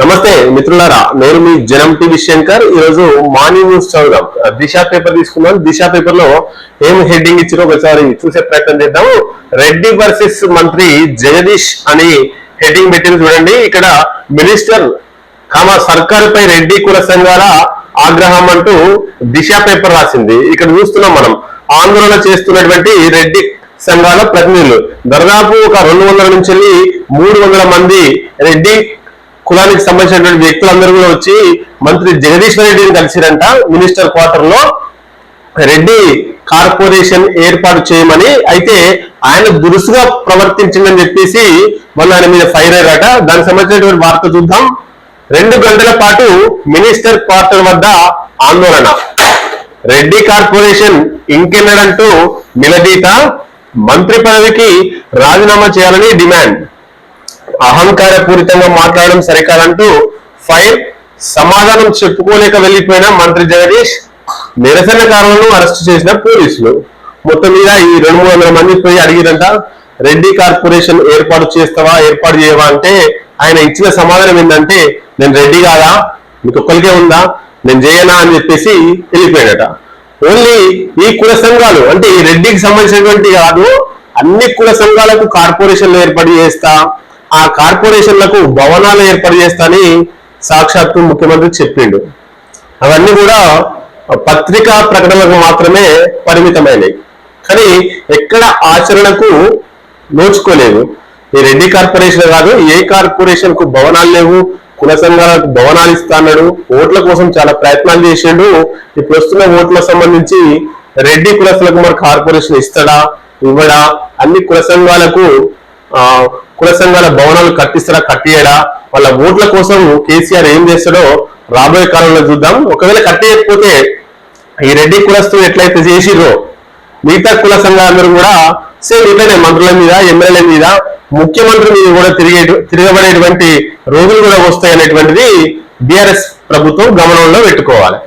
నమస్తే మిత్రులారా నేను మీ జనం టీవీ శంకర్. ఈ రోజు మార్నింగ్ న్యూస్ చదువుదాం. దిశ పేపర్ తీసుకున్నాను దిశ పేపర్లో ఏం హెడ్డింగ్ ఇచ్చినో ఒకసారి చూసే ప్రయత్నం చేద్దాం. రెడ్డి వర్సెస్ మంత్రి జగదీష్ అని హెడ్డింగ్ పెట్టింది చూడండి. ఇక్కడ మినిస్టర్ కామ సర్కారుపై రెడ్డి కుల సంఘాల ఆగ్రహం అంటూ దిశ పేపర్ రాసింది. ఇక్కడ చూస్తున్నాం మనం. ఆందోళన చేస్తున్నటువంటి రెడ్డి సంఘాల ప్రతినిధులు. దాదాపు ఒక రెండు వందల నుంచి మూడు వందల మంది రెడ్డి కులానికి సంబంధించినటువంటి వ్యక్తులందరూ కూడా వచ్చి మంత్రి జగదీశ్వర్ రెడ్డిని కలిసిరంట. మినిస్టర్ క్వార్టర్లో రెడ్డి కార్పొరేషన్ ఏర్పాటు చేయమని అయితే ఆయన దురుసుగా ప్రవర్తించిందని చెప్పేసి మొన్న ఆయన మీద ఫైర్ అయ్యారట. దానికి సంబంధించినటువంటి వార్త చూద్దాం. రెండు గంటల పాటు మినిస్టర్ క్వార్టర్ వద్ద ఆందోళన. రెడ్డి కార్పొరేషన్ ఇంకెన్నడంటూ నిలదీత. మంత్రి పదవికి రాజీనామా చేయాలని డిమాండ్. అహంకార పూరితంగా మాట్లాడడం సరికాదంటూ ఫైర్ సమాధానం చెప్పుకోలేక వెళ్ళిపోయిన మంత్రి జగదీష్ నిరసనకారులను అరెస్ట్ చేసిన పోలీసులు. మొత్తం మీద ఈ రెండు మూడు వందల మంది పోయి అడిగిరంట రెడ్డి కార్పొరేషన్ ఏర్పాటు చేస్తావా ఏర్పాటు చేయవా? అంటే ఆయన ఇచ్చిన సమాధానం ఏంటంటే నేను రెడ్డి కాదా? మీకు ఒక్కరికే ఉందా? నేను చేయనా? అని చెప్పేసి వెళ్ళిపోయాడట. ఓన్లీ ఈ కుల సంఘాలు అంటే ఈ రెడ్డికి సంబంధించినటువంటి కాదు అన్ని కుల సంఘాలకు కార్పొరేషన్లు ఏర్పాటు చేస్తా ఆ కార్పొరేషన్లకు భవనాలు ఏర్పాటు చేస్తా అని సాక్షాత్తు ముఖ్యమంత్రి చెప్పిండు. అవన్నీ కూడా పత్రికా ప్రకటనలకు మాత్రమే పరిమితమైనవి కానీ ఎక్కడ ఆచరణకు నోచుకోలేదు. ఈ రెడ్డి కార్పొరేషన్ కాదు ఏ కార్పొరేషన్కు భవనాలు లేవు కుల సంఘాలకు భవనాలు ఇస్తా ఓట్ల కోసం చాలా ప్రయత్నాలు చేసిండు. ఇప్పుడు వస్తున్న ఓట్లకు సంబంధించి రెడ్డి కులస్తులకు మరి కార్పొరేషన్ ఇస్తాడా ఇవ్వడా అన్ని కుల సంఘాలకు కుల సంఘాల భవనాలు కట్టిస్తారా కట్టియడా వాళ్ళ ఓట్ల కోసం కేసీఆర్ ఏం చేస్తాడో రాబోయే కాలంలో చూద్దాం. ఒకవేళ కట్టేయకపోతే ఈ రెడ్డి కులస్తులు ఎట్లయితే చేసిరో మిగతా కుల సంఘాలందరూ కూడా సేమ్ ఇట్లనే మంత్రుల మీద ఎమ్మెల్యేల మీద ముఖ్యమంత్రి మీద కూడా తిరిగే తిరగబడేటువంటి రోజులు కూడా వస్తాయి అనేటువంటిది బీఆర్ఎస్ ప్రభుత్వం గమనంలో పెట్టుకోవాలి.